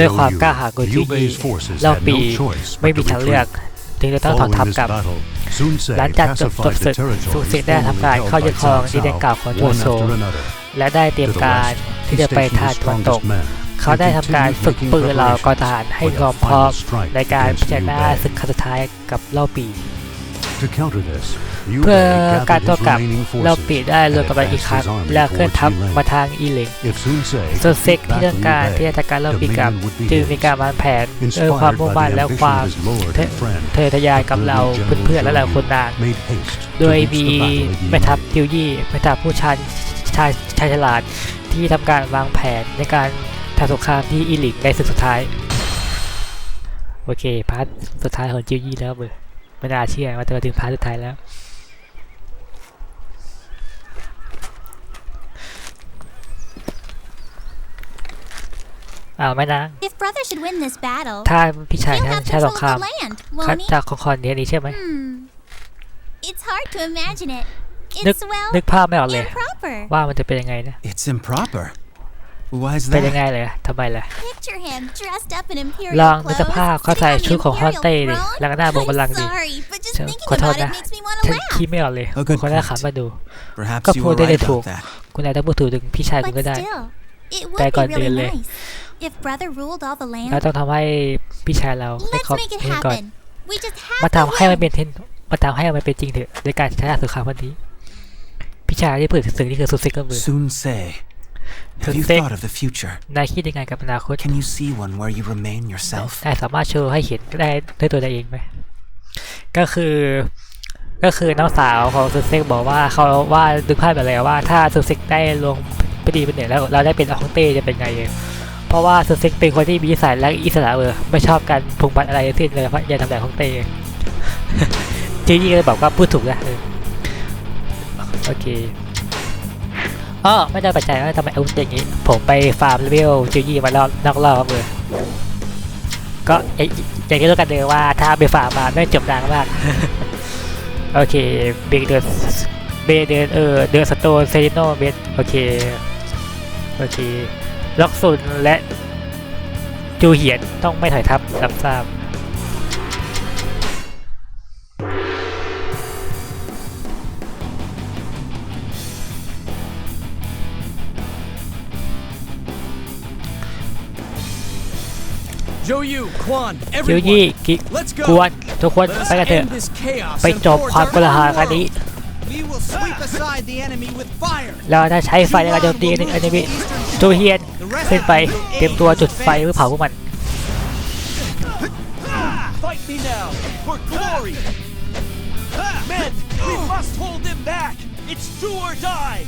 ด้วยความ Zhou กล้าหาญของ Yu, จิยี Liu Bei's forces เล่า had ปี no choice ไม่ but มี to ทางเลือก retreat. จึงจะต้องถอนทัพ Following this กลับ battle, Sun Ce หลังจากจบจบ pacified ศึ the กสุเซ territories ได้ทำการ formerly เข้า held ยึด by ครอง Cao ดินแดน Cao, เก่าของโจ one โซ after another. และได้เตรียม To the การ west, ที่ he จะไป stationed ทาง his ตะวันตก strongest men เขาได้ทำการฝึกปืนเหล่ากองทหารให้พร้อมพร้อมในการพิจารณาศึกครั้งสุดท้ายกับเล่าปี To counter this, Liu เพื่อ Bei การ gathered โต้ his กลับ remaining เล่า forces ปีได้รวม and กำลังอีก advanced ครั้ง his army และเคลื่อน towards ทัพ Yiling. มาทางอีเหลง If Sun Ce ส่วน could เซ็ก take ที่ back ต้องการ Liu ที่ Bei, จะจัดการเล่าปีกลับ dominion would be จึง his. มีการวางแผนด้วยความ Inspired มุ่ง by มั่น the และ ambition ความ of his lord เท and friend, เธอทะยานกับเรา General เพื่อนๆและหลาย Zhou คนนาง made haste to โดย reach มี the battle at แม่ทัพ Yiling. ติวยี่แม่ทัพผู้ชาญชายชายฉลาดที่ทำการวางแผนในการทำสงครามที่อีหลิงในศึกสุดท้าย โอเคพาร์ทสุดท้ายของจิวยี่แล้วเบอร์ไม่น่าเชื่อว่าจะมาถึงพาร์ทสุดท้ายแล้ว อ้าวไม่นะ If brother should win this battle, ถ้าพี่ชาย he'll ท่าน have ใช้สง control คราม of the land, คัด won't he? จากของคอนเนี้ยนี้ใช่ไหม Hmm. It's hard to imagine it. นึก It's well นึกภาพไม่ออกเลย improper. ว่ามันจะเป็นยังไงนะ It's improper. Why is เป็นยัง that? ไงเลยทำไมล่ะ Picture him dressed up in ล imperial องนึกส clothes, ภาพเขาใส่ sitting on ชุด the ของฮอน imperial เต้ดิ throne. แล้วก็หน้าบงบัลลังก์ I'm ดิ sorry, but just ฉัน thinking ขอโทษ about it นะ makes me want ฉั to น laugh. คิดไม่ออกเลย A good คนน่า point. ขำมาดู Perhaps Cấp you vua were đây right là thuộc. about that. คุณอาจจะพูดถึงพี่ชายคุณ But ก็ได้ still, it would แต่ be ก่อน really อื่นเลย nice if brother ruled all the เรา land. ต้องทำให้พี่ชายเราให้ Let's ครอบ make it ให้ก่อน happen. We just have มา to ทำให้มัน win. เป็นเทนมาทำให้มันเป็นจริงเถอะในการชนะสงครามวันนี้ พี่ชายที่เปิดถึงนี่คือสุดซิกก็มือ Soon say. Have you Sensei. thought of the future? นายคิดยังไงกับอนาคต Can you see one where you remain yourself? นายสามารถโชว์ให้เห็นได้ด้วยตัวเองเองไหมก็คือก็คือน้องสาวของสุดเซ็กบอกว่าเขาว่าดึกภาพแบบแล้วว่าถ้าสุดเซ็กได้ลงไปดีเป็นเหนือแล้วเราได้เป็นอองเต้จะเป็นไง เพราะว่าสุดเซ็กเป็นคนที่มีสัยและอิสระเออไม่ชอบการพุงปัดอะไรทั้งสิ้นเลยเพราะย่าทำแบบของเต้จียี่ก็เลยบอกว่าพูดถูกนะโอเคอ๋อไม่ได้ปัจจัยว่าทำไมเอาอย่างนี้ ผมไปฟาร์มเลเวลจียี่มาแล้วนอกรอบเลยก็ไอ้อย่างที่รู้กันเลยว่าถ้าไปฝ่ามมาไม่จบนางมากโอเคเบรกเดินเบรกเดินเออเดินสโตนเซริโนเบสโอเคโอเค ล็อกซุนและจูเหียนต้องไม่ถอยทับรับทราบ Joe Yu, Quan, จิวยี่ everyone, กิ let's กวน go. ทุกคน Let us ไปกันเถอะ end this chaos ไป and จบ forge ความ our กลาหา own กันนี้ world. We will sweep aside the enemy with fire. เราจะใช้ไฟในการโจมตีในอนิเมะจูเฮียนขึ้นไปเตรียมตัวจุดไฟเพื่อเผาพวกมัน Fight me now for glory. Men, we must hold them back. It's do or die.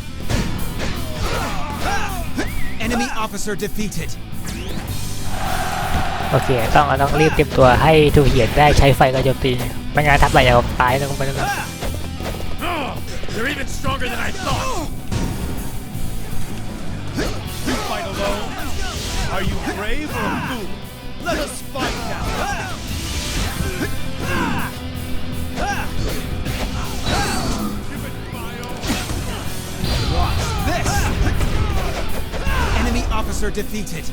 Enemy officer defeated. โอเค ต้องเราต้องรีบเตรียมตัวให้ทูเหียนได้ใช้ไฟการโจมตีไม่งั้นทับไหลจะตายนะคุณผู้ ชม You're even stronger than I thought. You fight alone. Are you brave or a fool? Let us fight now. Watch this. Enemy officer defeated.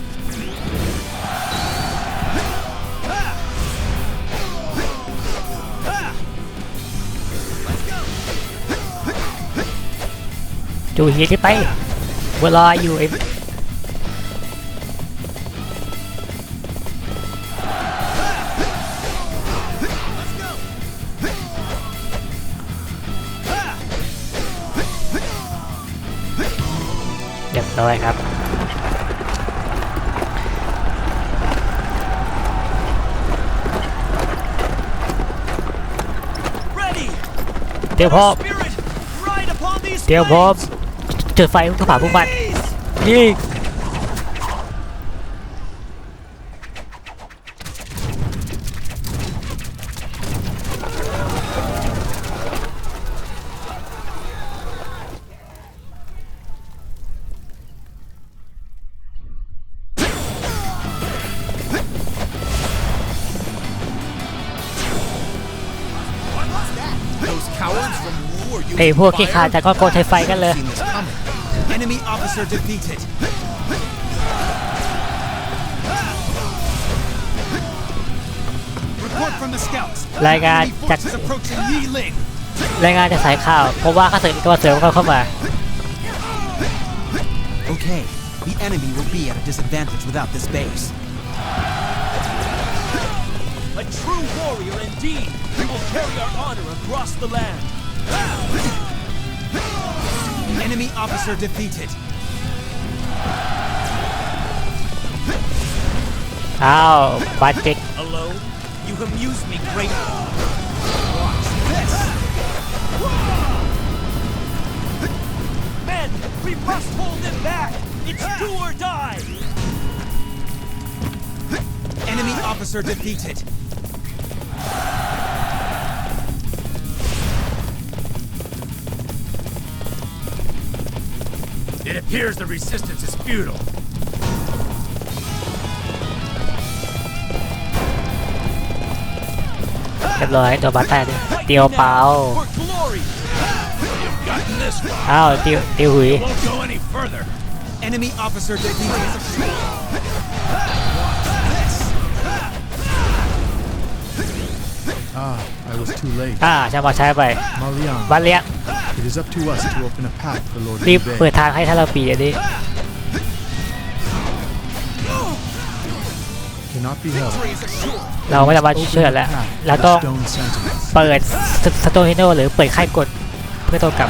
จูเหียนที่ไปเวลาอยู่เอ็มเรียบร้อยครับ Ready. เตรียมพร้อม Spirit, ride upon these เตรียมพร้อม flames. จุดไฟเพื่อเผาพวกมัน Please. ยิงไอ้พวกขี้ขาดจากก็โกนใช้ไฟกันเลย Seen this coming. Enemy officer defeated. Report from the scouts. รายงาน Enemy จาก forces approaching Yi Ling. รายงานจากสายข่าวเพราะว่าข้าศึกก็มาเสริมเข้าเข้ามา Okay, the enemy will be at a disadvantage without this base. A true warrior indeed. We will carry our honor across the land. Enemy officer defeated. Ow, butt kick. Hello? You amuse me greatly. Watch this! Men, we must hold them back! It's do or die! Enemy officer defeated. appears the resistance is futile. เรียบร้อยโดนบาดแตกเตียวเปล่า For glory! You've gotten this far. อ้าวเตียวเตียวหุย Won't go any further. Enemy officer defeated. Ah, I was too late. อ่าช่างมาใช้ไป Marian, บาเลีย it is up to us to open a path for Lord รีบเปิด Liu ทางให้ท่านเราปีอันนี้ Cannot be helped. Victory is assured. เราไม่สามารถ Open ช่วย the แล้ว path เรา for ต้อง stone sentinels. เปิดสโตฮิโนหรือเปิดค่ายกดเพื่อโต้กลับ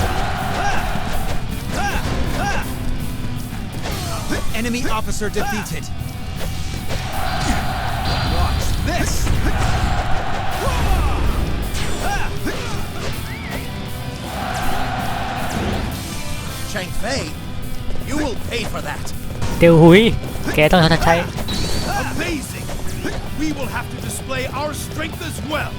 Enemy officer defeated. Watch this. Chang Fei, you will pay for that. เตียวหุย แกต้องชดใช้ Amazing! We will have to display our strength as well.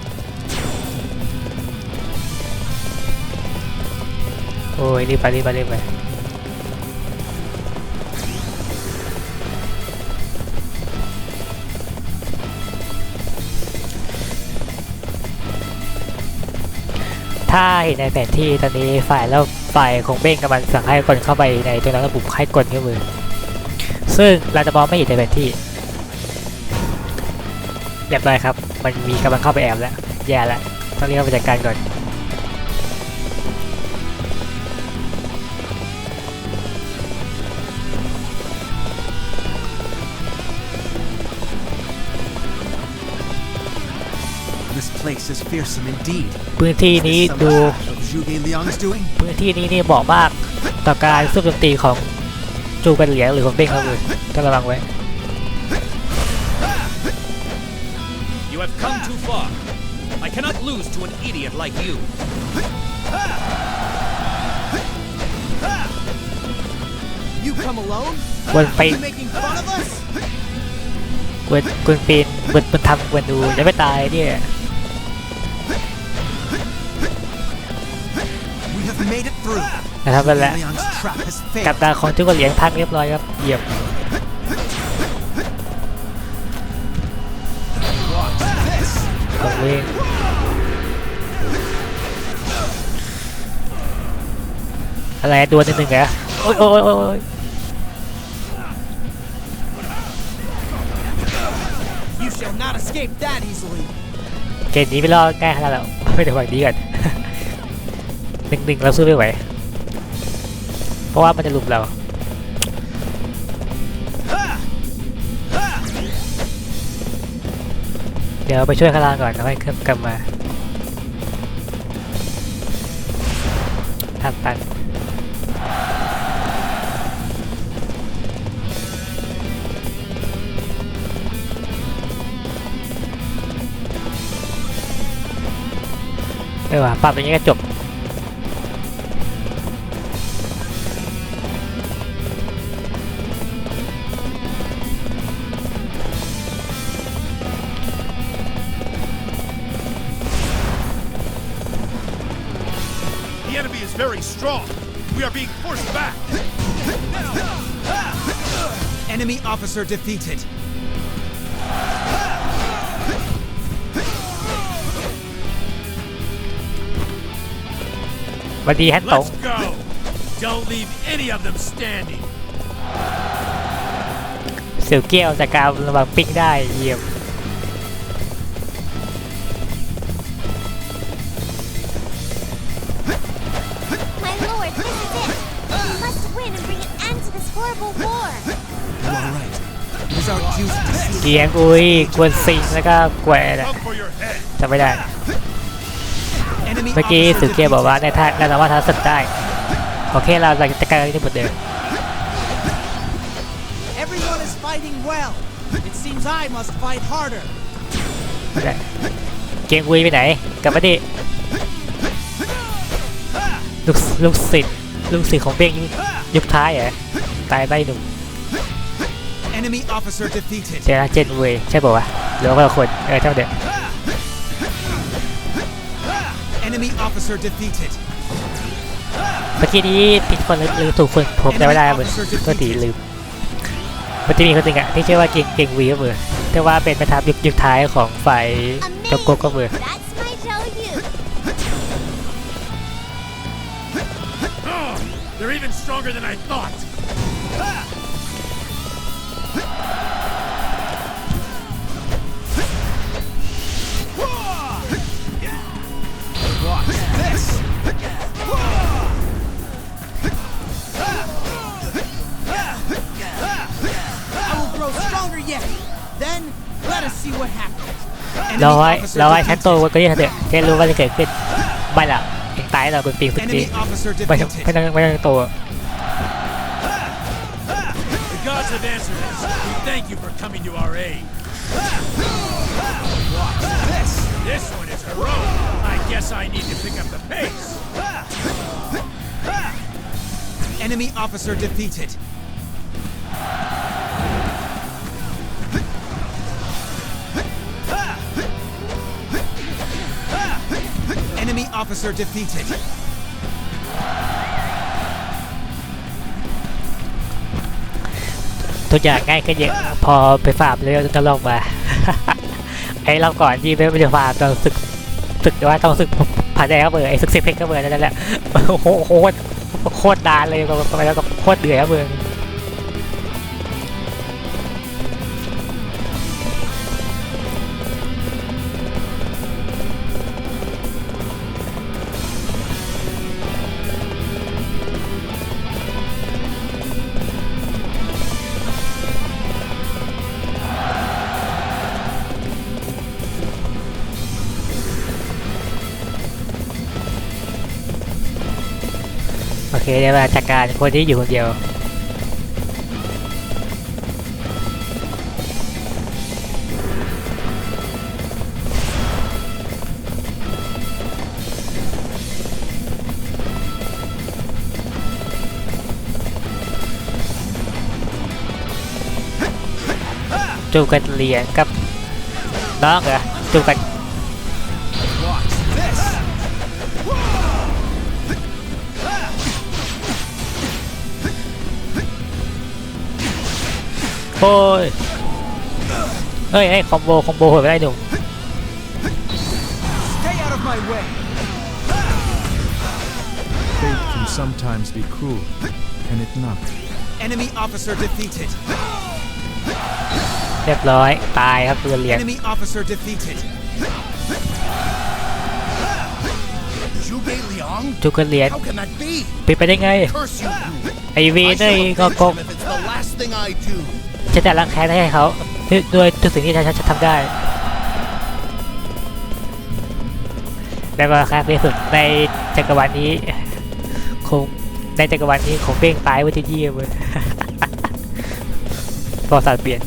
โอ้ยรีบไปรีบไปรีบไป ถ้าเห็นในแผนที่ตอนนี้ฝ่ายแล้วฝ่า ยของเบ้งกำลังสั่งให้คนเข้าไปในตัวนั้นระบุให้กดนิ้วมือ ซึ่งเราจะมองไม่เห็นในแผนที่เรียบร้อยครับ มันมีกำลังเข้าไปแอบแล้ว แย่แล้วต้องเรียกว่าไปจัดการก่อน This place is fearsome indeed. พื้นที่นี้ Is this ดู some of what Zhuge Liang is doing? พื้นที่นี้นี่เหมาะมากต่อการสู้โจมตีของจูกันเหลียงหรือของเบ้งครับเลยต้องระวังไว้ You have come too far. I cannot lose to an idiot like you. You come alone? ควรไป You making fun of us? ควรควรปีนควรควรทำควรดูจะไม่ตายเนี่ย นะครับนั่นแหละ Liang's trap has กับ failed. ดาของจูกันเหลียงพังเรียบร้อยครับเยี่ยม Watch this. ของเว้งอะไรดวลนิดหนึ่งเหรอโอ้ยโอ้ยโอ้ยโอ้ย You shall not escape that easily. เกมนี้ไม่รอดง่ายขนาดนั้นหรอกไม่ได้หวังดีก่อนห นึ่งหนึ่งเราสู้ไม่ไหว เพราะว่ามันจะลุมเราเดี๋ยวไปช่วยข้างล่างก่อนแล้วค่อยกลับมาทำตันไม่ว่าปรับอย่างนี้ก็จบ Enemy officer defeated. สวัสดีฮันตง Let's go. Don't leave any of them standing. เสี่ยวเกี้ยวจากการระวังปิ้งได้เยี่ยม เกียงอุยกวนซิงแล้วก็แกวนะ Come for your head. จำไม่ได้ enemy เมื่อกี้ officer สุเกียบอกว่า defeated. ในท่าเราสามารถท้าศึกได้โอเคเราจะจัดการที่หมดเดิม Everyone is fighting well. It seems I must fight harder. ไม่ได้เกียงอุยไปไหนกลับมาดิลูกลูกศิษย์ลูกศิษย์ของเบ้งยุคท้ายเหรอตายใบหนุ่ม Enemy officer defeated. เจนะเจนอุยใช่ป่าวะหรือว่าคนละคน เออเท่าเดิม Enemy officer defeated. เมื่อกี้นี้ผิดคนหรือหรือถูกคนผมจำไม่ได้เหมือนก็ตีลืมมันจะมีคนหนึ่งอะที่ชื่อว่าเก่งเก่งวีก็เหมือนแต่ว่าเป็นประทับยุคยุคท้ายของฝ่ายจกโกก็เหมือ เรา Enemy ไว้ officer เราไว้ชั้นโต defeated. ก็ยังเถอะแค่รู้ว่าจะเกิดขึ้นไม่ละเองตายเราคนปีนสุดที่ Enemy officer ไม่ไม่ defeated. ต้องไม่ต้องโต The gods have answered us. We thank you for coming to our aid. Watch this. This one is heroic. I guess I need to pick up the pace. Enemy officer defeated. Officer defeated. ทุกอย่างง่ายขึ้นเยอะพอไปฟาร์มแล้วก็ลองมา ไอ้รอบก่อนที่ไม่ไปฟาร์มตอนศึกศึกว่าต้องศึกผ่านได้ก็เบอร์ไอ้ศึกสิบเพชรก็เบอร์นั่นแหละโอ้โหโคตรโคตรนานเลยไปแล้วก็โคตรเดือดครับเบอร์ เคเดี๋ยวมาจัดการคนที่อยู่คนเดียวจูบกันเหรียญกับน้องเหรอจูบกัน โอ้ยเฮ้ยไอ้คอมโบคอมโบโหดไปได้หนุ่ม Stay out of my way. Fate can sometimes be cruel, can it not? Enemy officer defeated. เรียบร้อย ตายครับตัวเหรียญ Enemy officer defeated. Zhuge Liang? จูบกันเหรียญ How can that be? เป็นไปได้ไง Curse you, you. ไอวี I นี่ shall ก็ avenge กง him if it's the last thing I do. จะจัดรังแค้นให้เขาด้วยด้วยทุกสิ่งที่ฉันจะทำได้ และก็ครั้งที่สุดในจักรวาลนี้คงในจักรวาลนี้คงเป้งตายวันที่ยี่เลยประวัติศาสตร์เปลี่ยน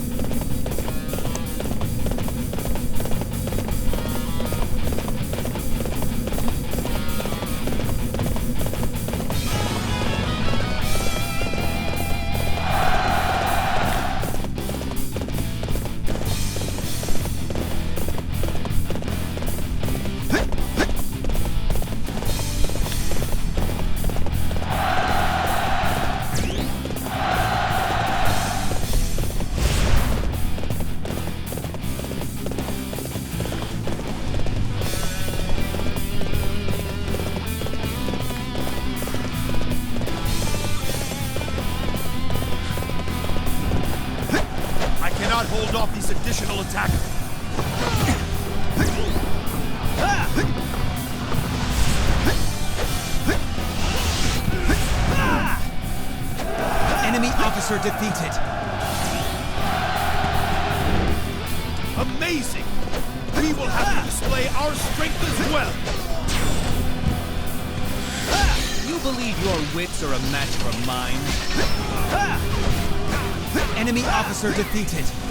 hold off these additional attacks. Enemy officer defeated. Amazing! We will have to display our strength as well. You believe your wits are a match for mine? Enemy officer defeated..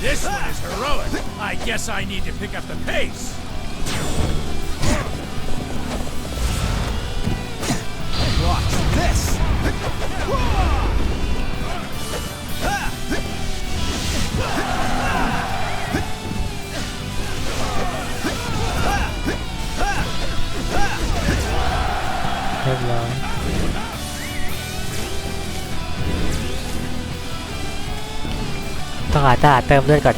This one is heroic. I guess I need to pick up the pace. ต้องหาทหารเติมเลือดก่อน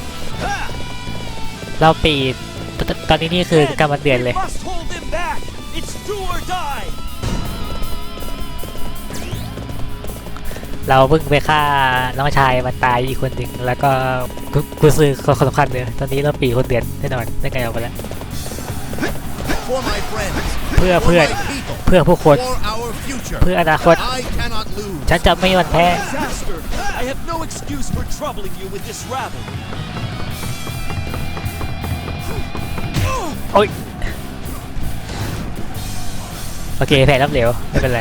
เราปีตตตอนนี้นี่คือกำลังเดือนเลย We must hold them back. It's do or die. เราเพิ่งไปฆ่าน้องชายมันตายอีกคนหนึ่งแล้วก็กูกูซื้อคนสำคัญเลยตอนนี้เราปีคนเดือนแน่นอนได้ไงออกไปแล้ว For my friends, เพื่อ for เพื่อน my people, เพื่อผู้คน for our future. เพื่ออนาคต I cannot lose. ฉันจะไม่มีวันแพ้ Disaster. I have no excuse for troubling you with this rabble. โอ้ย โอเค แพ้รับเหลว ไม่เป็นไร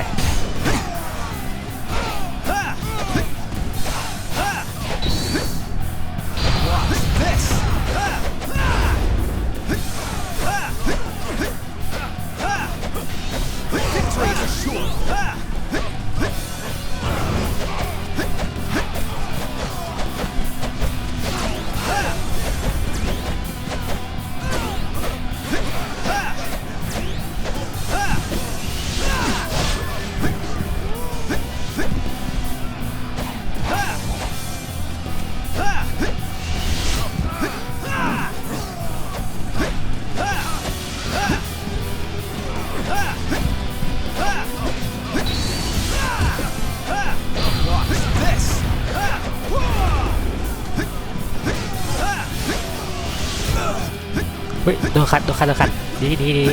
โดนขัดโดนขัดโดนขัดดีดีดี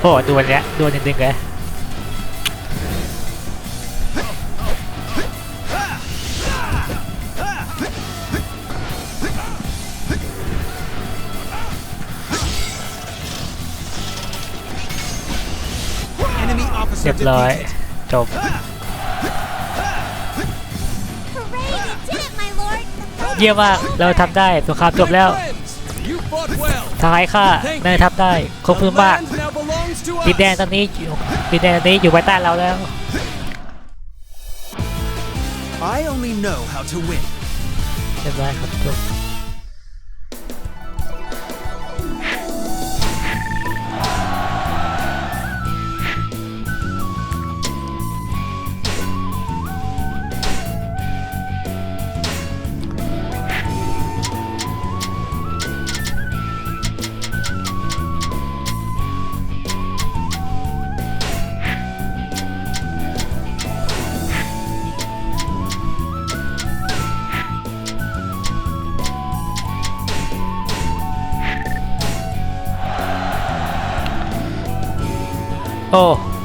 โอ้ดวลเนี้ยดวลจริงๆเลย Enemy เรี officer ยบร้อย defeated. จบ เยี่ยมมาก เราทำได้สงครามจบแล้ว Friends, you fought well. ทหารข้าได้ทำได้ขอบคุณมาก Land now belongs to ดิน us. แดนตอนนี้อยู่ดินแดนตอนนี้อยู่ภายใต้เราแล้ว I only know how to win. เรียบร้อยครับจบ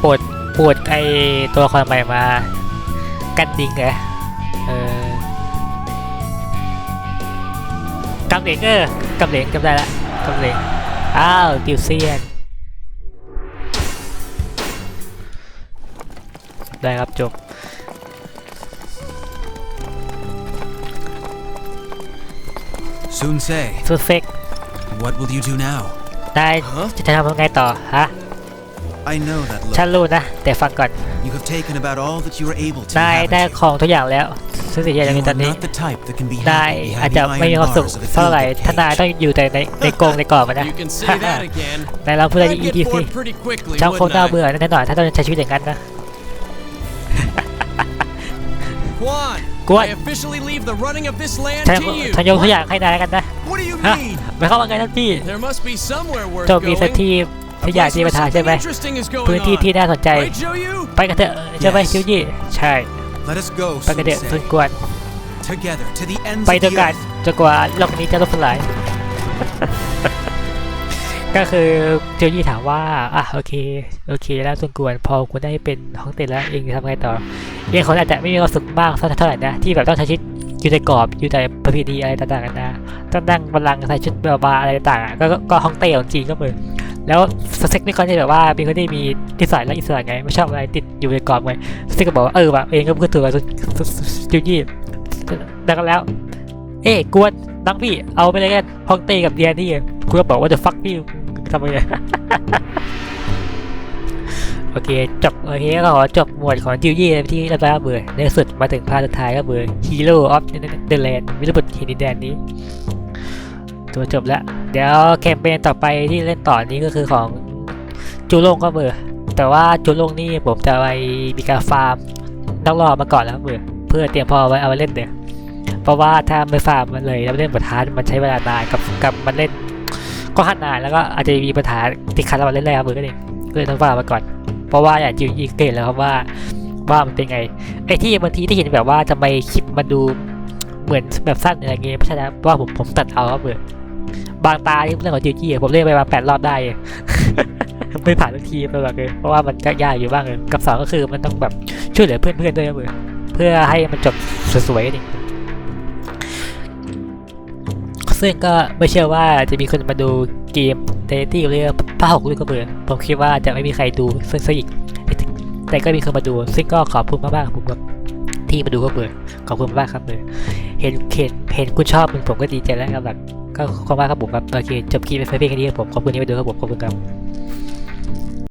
ปวดปวดไอตัวละครใหม่มา กันดิงเหรอเออกำเหลงเออกำเหลงจำได้ละกำเหลงอ้าวติวเซียนได้ครับจบ Soon say, สุดเซ็ก what will you do now? นายจะทำยังไงต่อฮะ I know that ฉัน look. รู้นะ แต่ฟังก่อน You have taken about all that you were able to. นาย haven't ได้ you? ของทุกอย่างแล้วซึ่งสิ่งที่อยาก You มีตอน are นี้ not the type that can be นาย happy อาจ behind จะ the ไม่มี iron ความสุข bars of a เท่าไหร่ gilded ถ้านาย cage. ต้องอยู่แต่ในในกรงในกรอบอะนะ You can say that again. นายลองพูดอะไร I'd อีก get ทีสิ bored pretty quickly, จำคง wouldn't น่า I? เบื่อแน่นอนถ้าต้องใช้ชีวิตอย่างนั้นนะ Quan, Quan. I officially leave the running of this land ฉัน to you. ฉันยกตัวอย่างให้นายแล้วกันนะ What do you ฮะ mean? ไม่เข้ามาไงท่านพี่ There must be somewhere worth เจ้ามี going. สักที่ A ที่อยาก place ที่ where ประทานใช่ไหม something interesting is going พื้นที่ที่ on. น่าสนใจ Right, Joyu? ไปกันเถอะใช่ไหม Yes. ชิวยี่ใช่ Let us go, ไปกันเถอะสุด Sensei. กวน Together to the ends ไป of ด้วย the กัน earth. จนกว่าโลกนี้จะล่มสลายก็คือเจียวยี่ถามว่า อะโอเค โอเค แล้วส่วนกวนพอคุณได้เป็นห้องเต้นแล้วเองจะทำไงต่อเองคนอาจจะไม่มีความสุขมากเท่าไหร่นะ ที่แบบต้องใช้ชีวิตอยู่ในกรอบอยู่ในประเพณีอะไรต่างๆกันานะ ต้องนั่งบัลลังก์ใส่ชุดแบบบาอะไรต่างๆอะก็ก็ก็ห้องเต้ของจีนก็เหมือน แล้วสเซ็กนี่คนที่แบบว่าเป็นคนที่มีนิสัยและอิสระไงไม่ชอบอะไรติดอยู่ในกรอบไงสเซ็กก็บอกว่าเออว่ะเองก็พูดถูกว่าเจียวยี่ดังนั้นแล้ว เอ้ยกวนนังพี่เอาไปเลยกันห้องเต้กับเดียนี่กูก็บอกว่าจะฟักพี่ทำไมเนี่ยโอเคจบโอเคก็ขอจบหมวดของจิวยี่ที่เรียบร้อยแล้วเบื่อในสุดมาถึงภาคสุดท้ายก็เบื่อ Hero of the Land วิรบุตรหินดินแดนนี้ ตัวจบแล้ว เดี๋ยวแคมเปญต่อไปที่เล่นต่อนี้ก็คือของจูโล่งก็เบื่อแต่ว่าจูโล่งนี่ผมจะไปมีการฟาร์มนักรอบมาก่อนแล้วเบื่อเพื่อเตรียมพอไว้เอาไว้เล่นเนี่ยเพราะว่าถ้าไม่ฟาร์มมันเลยแล้วเล่นบททานมันใช้เวลานานกับกับมันเล่นก็หันนานแล้วก็อาจจะมีปัญหาติดขัดระหว่างเล่นแรกมือก็เองก็เลยต้องฟาร์มมาก่อน เพราะว่าอย่างจิวอีกเกตแล้วครับว่าว่ามันเป็นไงไอ้ที่บางทีที่เห็นแบบว่าทำไมคลิปมันดูเหมือนแบบสั้นอะไรเงี้ยไม่ใช่นะเพราะว่าผมผมตัดเอาครับเบื่อ บางตาที่เรื่องของจิวจี้ผมเล่นไปมาแปดรอบได้ไม่ผ่านทุกทีตลอดเลยเพราะว่ามันก็ยากอยู่บ้างเลยกับสองก็คือมันต้องแบบช่วยเหลือเพื่อนๆด้วยครับเบื่อเพื่อให้มันจบสวยๆนี่ซึ่งก็ไม่เชื่อว่าจะมีคนมาดูเกมเตตี้เรื่องภาคหกด้วยก็เบื่อผมคิดว่าจะไม่มีใครดูซึ่งซะอีกแต่ก็มีคนมาดู ซึ่งก็ขอบคุณมากๆผมแบบที่มาดูก็เบื่อขอบคุณมากครับเบื่อเห็นเห็นเห็นคุณชอบมันผมก็ดีใจแล้วครับแบบ ก็ขอบคุณมากครับผมครับโอเคจบคลิปไปเพียงแค่นี้ครับผมขอบคุณที่มาดูครับผมขอบคุณครับ